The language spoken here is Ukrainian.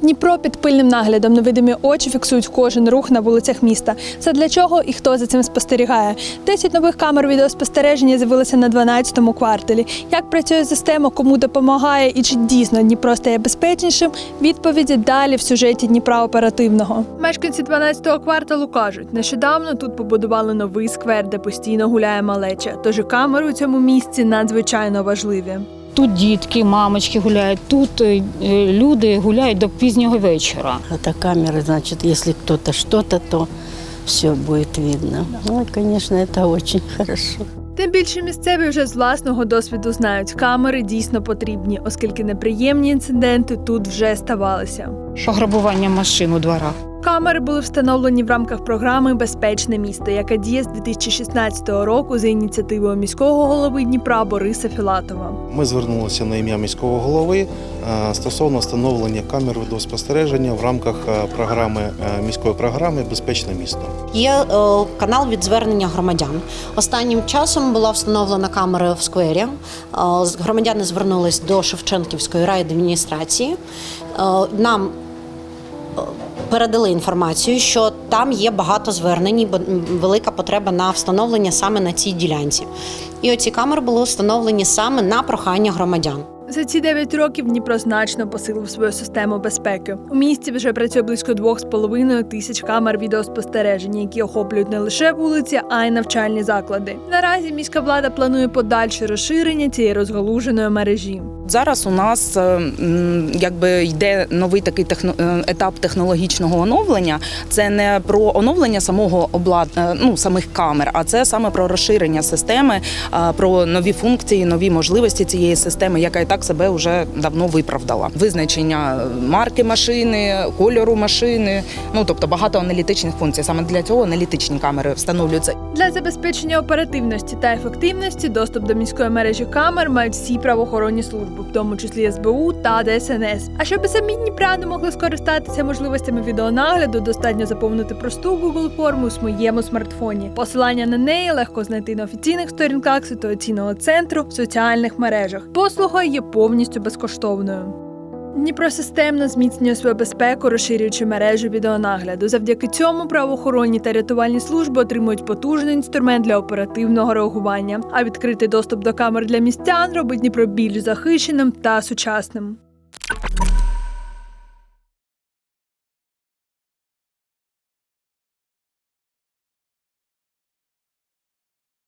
Дніпро під пильним наглядом невидимі очі фіксують кожен рух на вулицях міста. Це для чого і хто за цим спостерігає? 10 нових камер відеоспостереження з'явилися на 12-му кварталі. Як працює система, кому допомагає і чи дійсно Дніпро стає безпечнішим? Відповіді далі в сюжеті Дніпра оперативного. Мешканці 12-го кварталу кажуть, нещодавно тут побудували новий сквер, де постійно гуляє малеча. Тож камери у цьому місці надзвичайно важливі. Тут дітки, мамочки гуляють, тут е, е, люди гуляють до пізнього вечора. Это камеры, значит, если кто-то что-то, то все будет видно. Ну, и, конечно, это очень хорошо. Тим більше місцеві вже з власного досвіду знають, камери дійсно потрібні, оскільки неприємні інциденти тут вже ставалися. Пограбування машин у дворах. Камери були встановлені в рамках програми Безпечне місто, яка діє з 2016 року за ініціативою міського голови Дніпра Бориса Філатова. Ми звернулися на ім'я міського голови е, стосовно встановлення камер відеоспостереження в рамках е, програми е, міської програми Безпечне місто. Є е, канал від звернення громадян. Останнім часом була встановлена камера в сквері. Е, з- громадяни звернулись до Шевченківської райадміністрації. Е, нам передали інформацію, що там є багато звернень, і велика потреба на встановлення саме на цій ділянці. І оці камери були встановлені саме на прохання громадян. За ці 9 років Дніпро значно посилив свою систему безпеки. У місті вже працює близько 2,5 тисяч камер відеоспостереження, які охоплюють не лише вулиці, а й навчальні заклади. Наразі міська влада планує подальше розширення цієї розгалуженої мережі. Зараз у нас е, якби йде новий такий техно, е, етап технологічного оновлення. Це не про оновлення самого облад... е, ну, самих камер, а це саме про розширення системи, про нові функції, нові можливості цієї системи, яка і так себе вже давно виправдала. Визначення марки машини, кольору машини. Ну тобто багато аналітичних функцій. Саме для цього аналітичні камери встановлюються. Для забезпечення оперативності та ефективності доступ до міської мережі камер мають всі правоохоронні служби, в тому числі СБУ та ДСНС. А щоб самі дніпряни могли скористатися можливостями відеонагляду, достатньо заповнити просту Google форму у своєму смартфоні. Посилання на неї легко знайти на офіційних сторінках ситуаційного центру в соціальних мережах. Послуга є повністю безкоштовною. Дніпро системно зміцнює свою безпеку, розширюючи мережу відеонагляду. Завдяки цьому правоохоронні та рятувальні служби отримують потужний інструмент для оперативного реагування. А відкритий доступ до камер для містян робить Дніпро більш захищеним та сучасним.